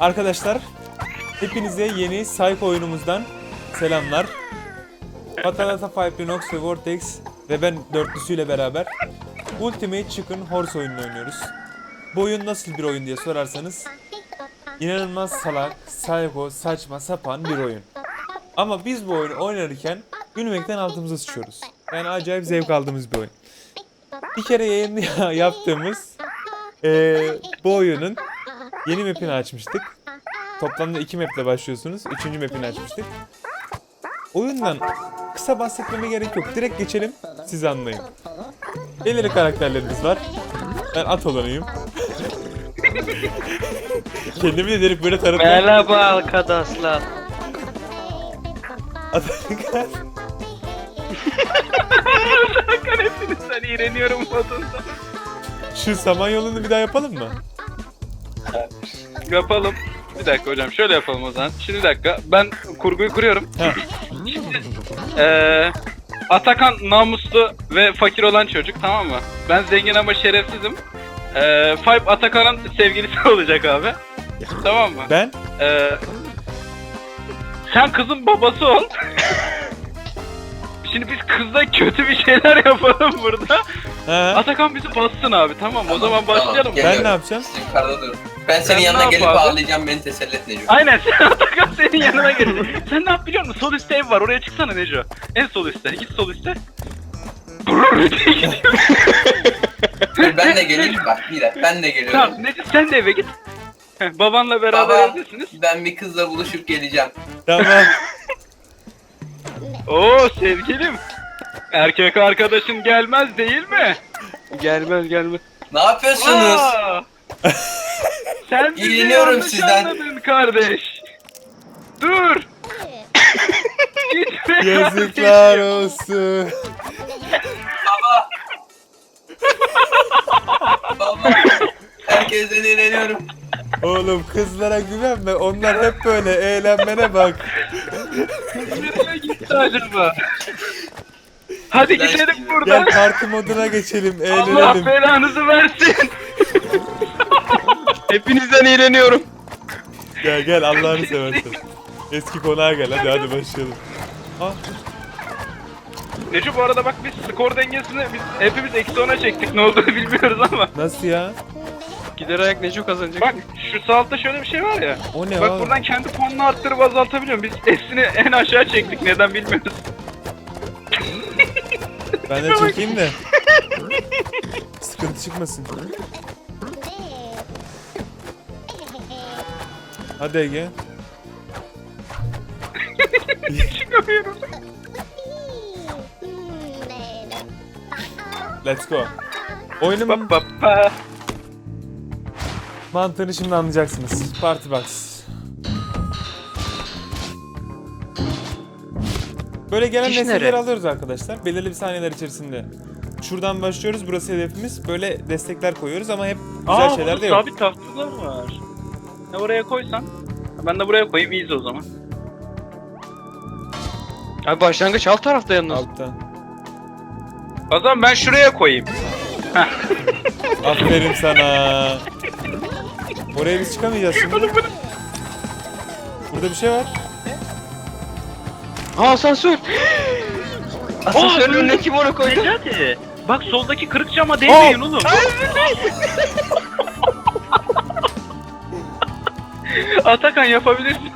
Arkadaşlar hepinize yeni Psycho oyunumuzdan selamlar. Patalata Five Linox ve Vortex ve ben dörtlüsüyle beraber Ultimate Chicken Horse oyununu oynuyoruz. Bu oyun nasıl bir oyun diye sorarsanız inanılmaz salak, psycho, saçma sapan bir oyun. Ama biz bu oyunu oynarken gülmekten altımıza sıçıyoruz. Yani acayip zevk aldığımız bir oyun. Bir kere yayın yaptığımız eee, bu oyunun yeni map'ini açmıştık. Toplamda iki maple başlıyorsunuz. Üçüncü map'ini açmıştık. Oyundan kısa bahsetmeme gerek yok. Direkt geçelim siz anlayın. Belirli karakterlerimiz var. Ben at olanıyım. Kendimi de direkt böyle tanıtmam. Merhaba arkadaşlar. At- Hepinizden iğreniyorum modunda. Şu samanyolunu bir daha yapalım mı? Yapalım. Bir dakika hocam şöyle yapalım o zaman. Şimdi bir dakika ben kurguyu kuruyorum. Heh. Ee, Atakan namuslu ve fakir olan çocuk tamam mı? Ben zengin ama şerefsizim. Ee, Five Atakan'ın sevgilisi olacak abi. Tamam mı? Ben? Ee, sen kızın babası ol. Şimdi biz kızla kötü bir şeyler yapalım burada. He. Atakan bizi bassın abi tamam o zaman başlayalım. Tamam, Ben ne yapacağım? Siz yukarıda durun. Ben senin Sen yanına ne gelip yap abi? ağlayacağım beni teselli et Neco. Aynen sen Atakan senin yanına gelecek. Sen ne yap biliyor musun? Sol üstte ev var oraya çıksana Neco. En sol üstte. Git sol üstte. Brrr diye gidiyor. Dur ben de geleyim bak bir dakika ben de geliyorum. tamam Neco sen de eve git. Heh, Babanla beraber Baba evdesiniz. ben bir kızla buluşup geleceğim. Tamam. Oo sevgilim. Erkek arkadaşın gelmez değil mi? Gelmez gelmez. Ne yapıyorsunuz? Aa! Sen bizi İğreniyorum yanlış sizden. anladın kardeş. Dur. Gitme Yazıklar olsun. Baba. Baba. Herkesten eğleniyorum. Oğlum kızlara güvenme. Onlar hep böyle eğlenmene bak. Nereye gitti acaba? Hadi Ben gidelim buradan. Gel parti moduna geçelim. Allah Eğlenelim. belanızı versin. Hepinizden eğleniyorum. Gel gel Allah'ını seversen. Eski konağa gel hadi hadi başlayalım. Ah, Neco bu arada bak biz skor dengesini biz hepimiz eksi 10'a çektik ne olduğunu bilmiyoruz ama. nasıl ya? Gider ayak Neco kazanacak. Bak şu sağ altta şöyle bir şey var ya. O ne Bak oğlum? buradan kendi puanını arttırıp azaltabiliyorum. Biz hepsini en aşağı çektik neden bilmiyoruz. Ben de çekeyim de. Sıkıntı çıkmasın. Hadi Ege. Çıkamıyorum. Let's go. Oyunun Pa pa pa. mantığını şimdi anlayacaksınız. Party Box. Böyle gelen Diş nesneleri alıyoruz arkadaşlar. Belirli bir saniyeler içerisinde. Şuradan başlıyoruz. Burası hedefimiz. Böyle destekler koyuyoruz ama hep güzel Aa, şeyler burada de yok. sabit tahtalar var. Ne oraya koysan. Ben de buraya koyayım iyiyiz o zaman. Abi başlangıç alt tarafta yalnız. Altta. O zaman ben şuraya koyayım. Aferin sana. Oraya biz çıkamayacağız şimdi. Burada bir şey var. Aa asansör. Asansörün önüne kim onu koydu? Necati. Bak soldaki kırık cama değmeyin oğlum. Atakan yapabilirsin.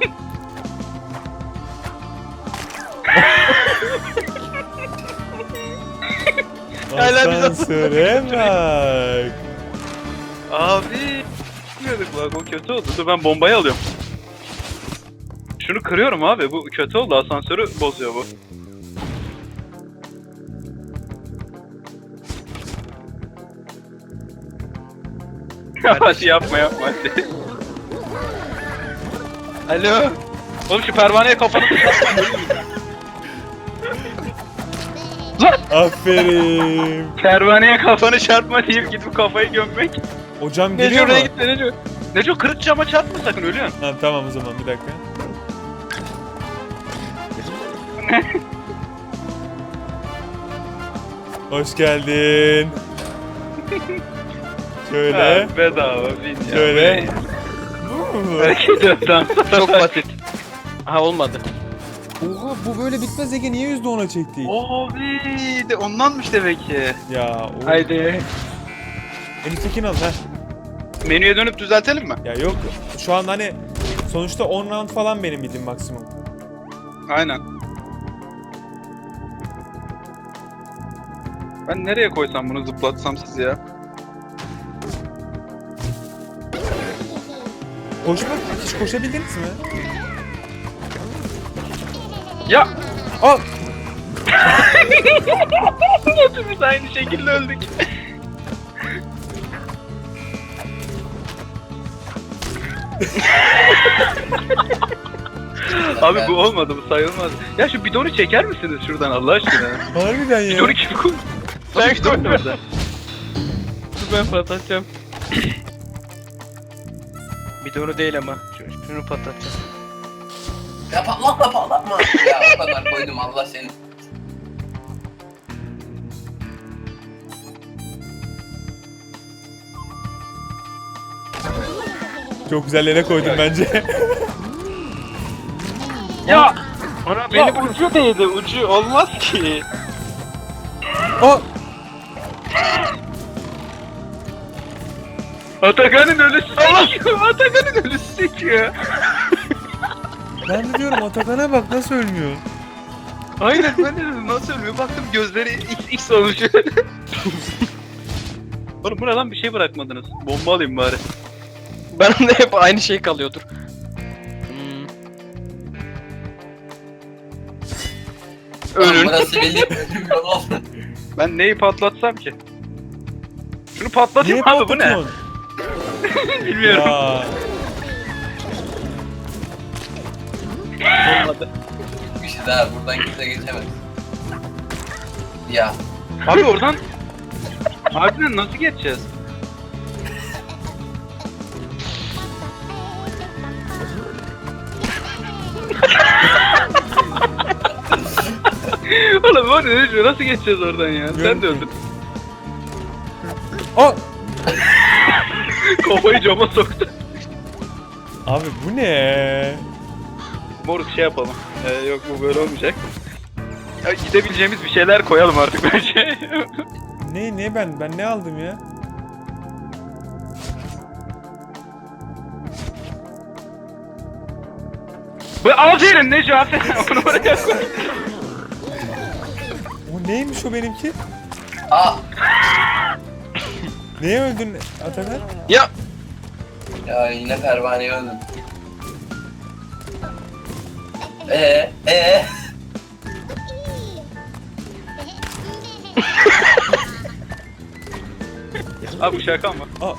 Hala biz Asansöre bak. Abi. Bilmiyorduk bak o kötü oldu. Dur ben bombayı alıyorum. Şunu kırıyorum abi. Bu kötü oldu. Asansörü bozuyor bu. hadi yapma yapma. Alo. Oğlum şu pervaneye kafanı Lan! Aferin. Pervaneye kafanı çarpma deyip gidip kafayı gömmek. O cam Neco geliyor mu? oraya gitme Neco. Neco kırık cama çarpma sakın ölüyorsun. Ha, tamam o zaman bir dakika. Hoş geldin. Şöyle. Ha, bedava bin ya. Şöyle. Hareket et. Çok basit. Ha olmadı. Oha bu böyle bitmez Ege niye %10'a çektik? Abi de ondanmış demek ki. Ya o... Haydi. En üsttekini al ha. Menüye dönüp düzeltelim mi? Ya yok şu an hani sonuçta 10 round falan benim bildiğim maksimum. Aynen. Ben nereye koysam bunu zıplatsam sizi ya? Koşmak hiç koşabildiniz mi? Ya! Al! Hepimiz aynı şekilde öldük. Abi bu olmadı bu sayılmaz. Ya şu bidonu çeker misiniz şuradan Allah aşkına? Harbiden ya. Bidonu kim koy? Bidon nerede? Dur ben patlatacağım. Bidonu değil ama. Şunu- patlatacağım. Ya patlatma patlatma. ya o kadar koydum Allah seni. Çok güzel yere koydum bence. Ya! Ana Beni ucu değdi ucu olmaz ki. Aa! Atakan'ın ölüsü sekiyor. Atakan'ın ölüsü sekiyor. Ben de diyorum Atakan'a bak nasıl ölmüyor. Aynen ben de dedim, nasıl ölmüyor baktım gözleri x x olmuş. Oğlum bu ne lan bir şey bırakmadınız. Bomba alayım bari. Ben de hep aynı şey kalıyordur. Hmm. Ölün. burası oldu. Ben neyi patlatsam ki? Şunu patlatayım abi bu ne? patlatıyorsun? Bilmiyorum. Ya. Olmadı. Bir şey daha buradan kimse geçemez. Ya Abi oradan Harbiden nasıl geçeceğiz? Oğlum o ne? Nasıl geçeceğiz oradan ya? Sen de öldün. Aa! Kafayı cama soktu. Abi bu ne? Moruk şey yapalım. Ee, yok bu böyle olmayacak. Ya gidebileceğimiz bir şeyler koyalım artık bence. Ne ne ben ben ne aldım ya? Bu Alcerin Necati. Onu oraya koy. O neymiş o benimki? aa Neye öldün Atakan? Ya ya yine pervaneye öldüm. Eee eee Abi bu şaka mı? Aa,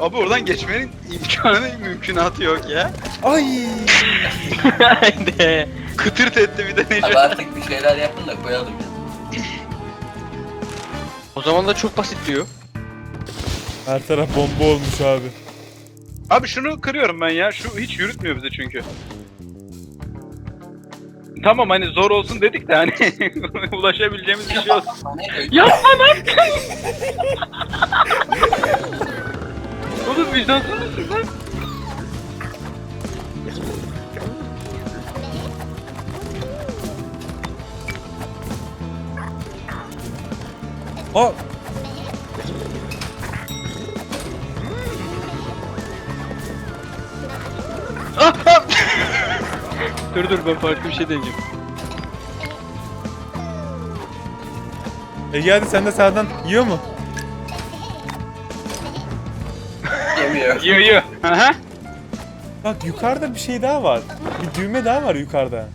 Abi oradan geçmenin imkanı mümkünatı yok ya. ay! Haydi. Kıtırt etti bir de Abi Necati. artık bir şeyler yapın da koyalım ya. O zaman da çok basit diyor. Her taraf bomba olmuş abi. Abi şunu kırıyorum ben ya. Şu hiç yürütmüyor bizi çünkü. Tamam hani zor olsun dedik de hani ulaşabileceğimiz bir şey olsun. Yapma lan! Oğlum vicdansız mısın lan? Aa! Dur dur ben farklı bir şey deneyeceğim. Ege hadi sen de sağdan yiyor mu? Yemiyor. Yiyor yiyor. Aha. Bak yukarıda bir şey daha var. Bir düğme daha var yukarıda.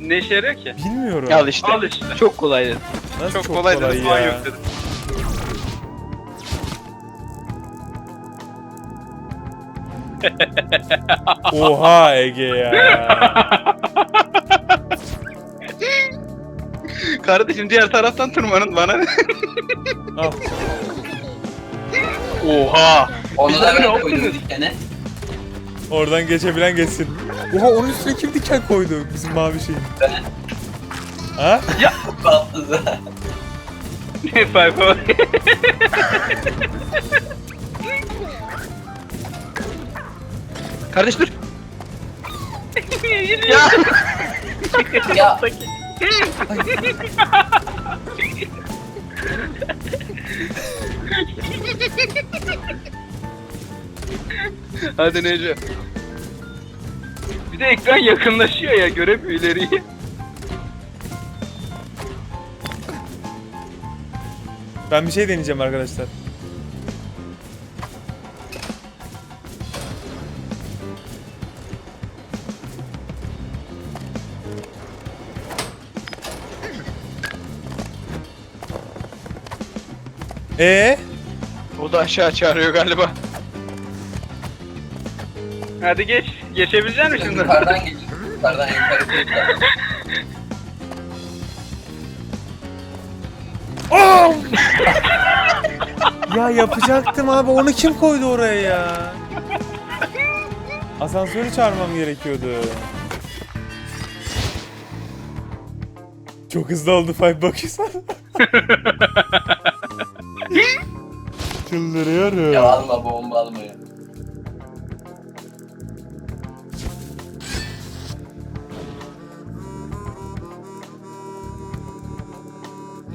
Ne işe yarıyor ki? Bilmiyorum. Al işte. Al işte. Çok kolaydı. Nasıl Çok, kolay dedim ya? yok dedim. Oha Ege ya. Kardeşim diğer taraftan tırmanın bana. Al. Oha. Onu da ben koydum dikene. Oradan geçebilen geçsin. Oha onun üstüne kim diken koydu bizim mavi şeyin? Ben. Ha? Patladı. Ne farkı var? Kardeş dur. ya. Ya Hadi Neco. Bir de ekran yakınlaşıyor ya göremiyor ileriyi. Ben bir şey deneyeceğim arkadaşlar. Ee, O da aşağı çağırıyor galiba. Hadi geç. Geçebilecek misin şimdi? yukarıdan geçin. Yukarıdan yukarı yukarı. ya yapacaktım abi. Onu kim koydu oraya ya? Asansörü çağırmam gerekiyordu. Çok hızlı oldu Five bakıyorsan. Çıldırıyorum. Ya alma bomba alma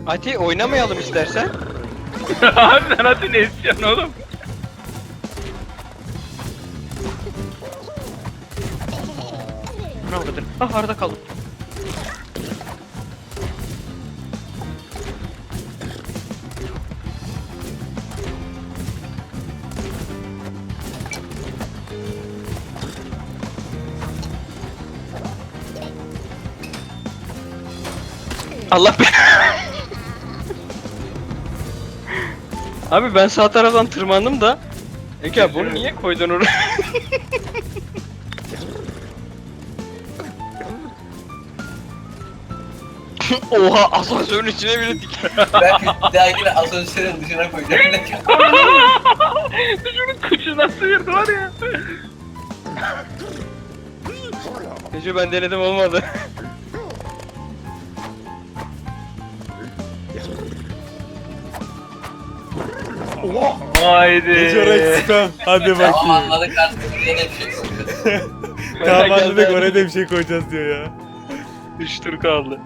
Ati oynamayalım istersen. Abi sen hadi ne istiyorsun oğlum? Ne avradın? Ah arada kaldım. Allah be. Abi ben sağ taraftan tırmandım da. Ege abi bunu niye koydun oraya? Oha asansörün içine bile dik. Ben bir daha yine asansörün dışına koyacağım. Şunun kıçına sıyırdı var ya. Nece ben denedim olmadı. Haydi. Hiç oraya çıkam. Hadi tamam bakayım. anladık artık. Bir şey koyuyoruz. tamam anladık oraya da bir şey koyacağız diyor ya. 3 tur kaldı.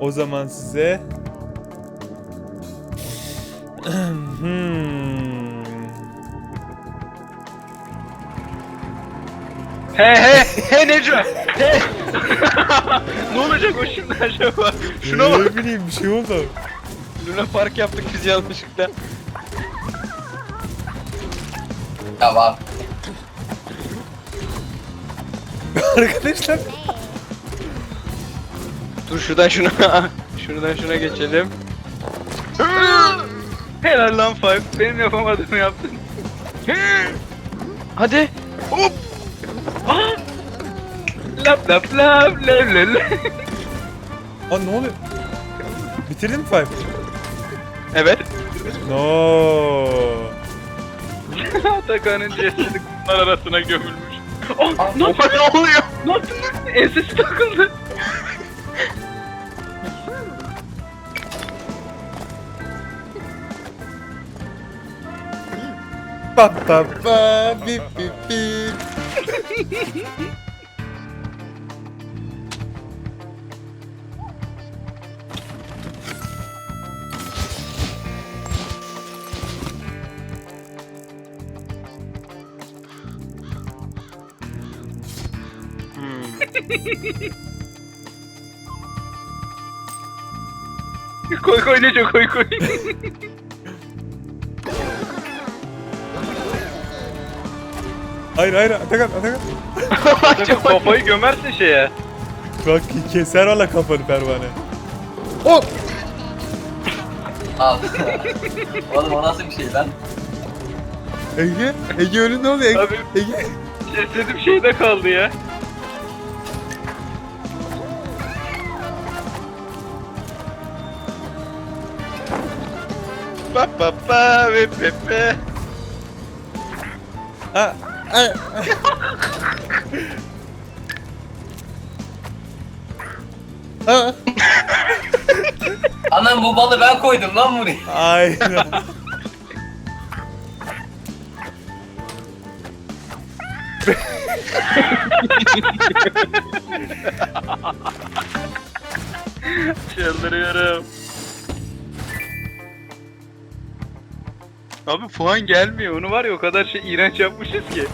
O zaman size... hmm. He he he Neco. Ne olacak o şimdi acaba? Şuna bak. Ne bileyim bir şey oldu. Luna Park yaptık biz yanlışlıkla. Tamam. Arkadaşlar. Dur şuradan şuna. şuradan şuna geçelim. Helal lan Five. Benim yapamadığımı yaptın. Hadi. Hop. Lap lap lap lap lap lap. Aa ne oluyor? Bitirdin mi Five? Evet. No. Atakan'ın cesedi kumlar arasına gömülmüş. Oh, ne, ne oluyor? ne yaptın lan? Ensesi takıldı. Pa pa pa bip bip bip. koy koy Neco koy koy. Hayır hayır Atakan Atakan. Atakan kafayı gömersin şeye. Bak keser valla kafanı pervane. Oh! Al. Oğlum o nasıl bir şey lan? Ege, Ege önünde ne oluyor? Ege, Abi. Ege. Cesedim şeyde kaldı ya. pa ve pepe. Ha, ha. ha. Anam bu balı ben koydum lan buraya. Aynen. Çıldırıyorum. Abi puan gelmiyor. Onu var ya o kadar şey iğrenç yapmışız ki.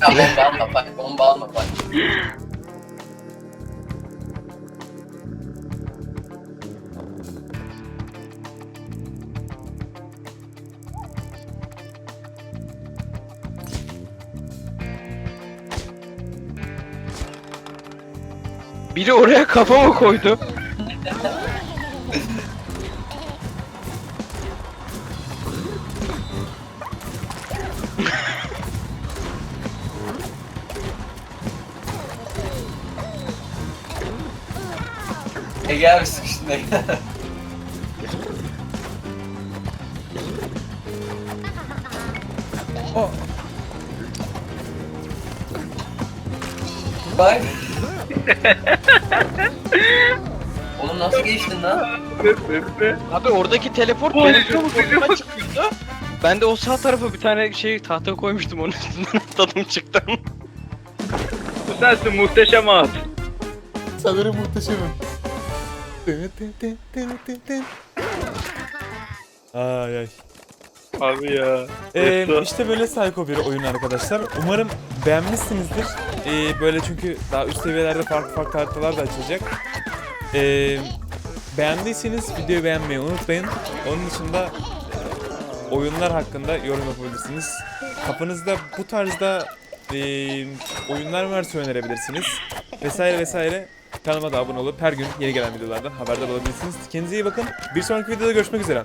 Ya bomba alma bak. Bomba alma bak. Biri oraya kafamı koydu. Ege abi sıkıştın Ege. Bak. Oğlum nasıl geçtin lan? Abi oradaki teleport Oy, benim çabuk. çıkıyordu. Ben de o sağ tarafa bir tane şey tahta koymuştum onun üstünden atladım çıktım. Bu sensin muhteşem at. Sanırım muhteşemim. Ay ay. Abi ya. Ee, işte böyle Psycho bir oyun arkadaşlar. Umarım beğenmişsinizdir. Ee, böyle çünkü daha üst seviyelerde farklı farklı haritalar da açılacak. Ee, beğendiyseniz videoyu beğenmeyi unutmayın. Onun dışında e, oyunlar hakkında yorum yapabilirsiniz. Kafanızda bu tarzda e, oyunlar varsa önerebilirsiniz. Vesaire vesaire. Kanalıma da abone olup her gün yeni gelen videolardan haberdar olabilirsiniz. Kendinize iyi bakın. Bir sonraki videoda görüşmek üzere.